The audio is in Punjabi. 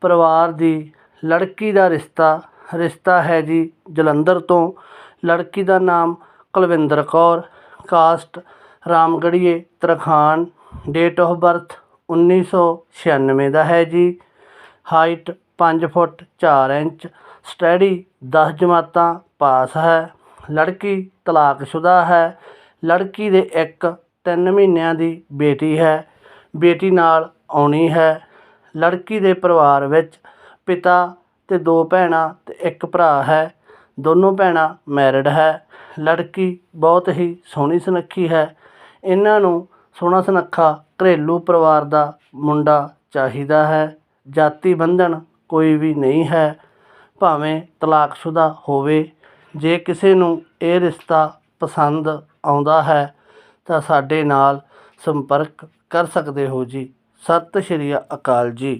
ਪਰਿਵਾਰ ਦੀ ਲੜਕੀ ਦਾ ਰਿਸ਼ਤਾ ਰਿਸ਼ਤਾ ਹੈ ਜੀ ਜਲੰਧਰ ਤੋਂ। ਲੜਕੀ ਦਾ ਨਾਮ ਕੁਲਵਿੰਦਰ ਕੌਰ, ਕਾਸਟ ਰਾਮਗੜੀਏ ਤਰਖਾਨ ਡੇਟ ਆਫ ਬਰਥ 1996 ਦਾ ਹੈ ਜੀ। ਹਾਈਟ 5 ਫੁੱਟ 4 ਇੰਚ ਸਟੱਡੀ 10 ਜਮਾਤਾਂ ਪਾਸ ਹੈ। ਲੜਕੀ ਤਲਾਕਸ਼ੁਦਾ ਹੈ। ਲੜਕੀ ਦੇ ਇੱਕ 3 ਮਹੀਨਿਆਂ ਦੀ ਬੇਟੀ ਹੈ। ਬੇਟੀ ਨਾਲ ਆਉਣੀ ਹੈ। ਲੜਕੀ ਦੇ ਪਰਿਵਾਰ ਵਿੱਚ ਪਿਤਾ ਅਤੇ ਦੋ ਭੈਣਾਂ ਅਤੇ ਇੱਕ ਭਰਾ ਹੈ। ਦੋਨੋਂ ਭੈਣਾਂ ਮੈਰਿਡ ਹੈ। ਲੜਕੀ ਬਹੁਤ ਹੀ ਸੋਹਣੀ ਸੁਨੱਖੀ ਹੈ। ਇਹਨਾਂ ਨੂੰ ਸੋਹਣਾ ਸੁਨੱਖਾ ਘਰੇਲੂ ਪਰਿਵਾਰ ਦਾ ਮੁੰਡਾ ਚਾਹੀਦਾ ਹੈ। ਜਾਤੀ ਬੰਧਨ ਕੋਈ ਵੀ ਨਹੀਂ ਹੈ। ਭਾਵੇਂ ਤਲਾਕਸ਼ੁਦਾ ਹੋਵੇ, ਜੇ ਕਿਸੇ ਨੂੰ ਇਹ ਰਿਸ਼ਤਾ ਪਸੰਦ ਆਉਂਦਾ ਹੈ, ਤਾਂ ਸਾਡੇ ਨਾਲ ਸੰਪਰਕ ਕਰ ਸਕਦੇ ਹੋ ਜੀ। ਸਤਿ ਸ਼੍ਰੀ ਅਕਾਲ ਜੀ।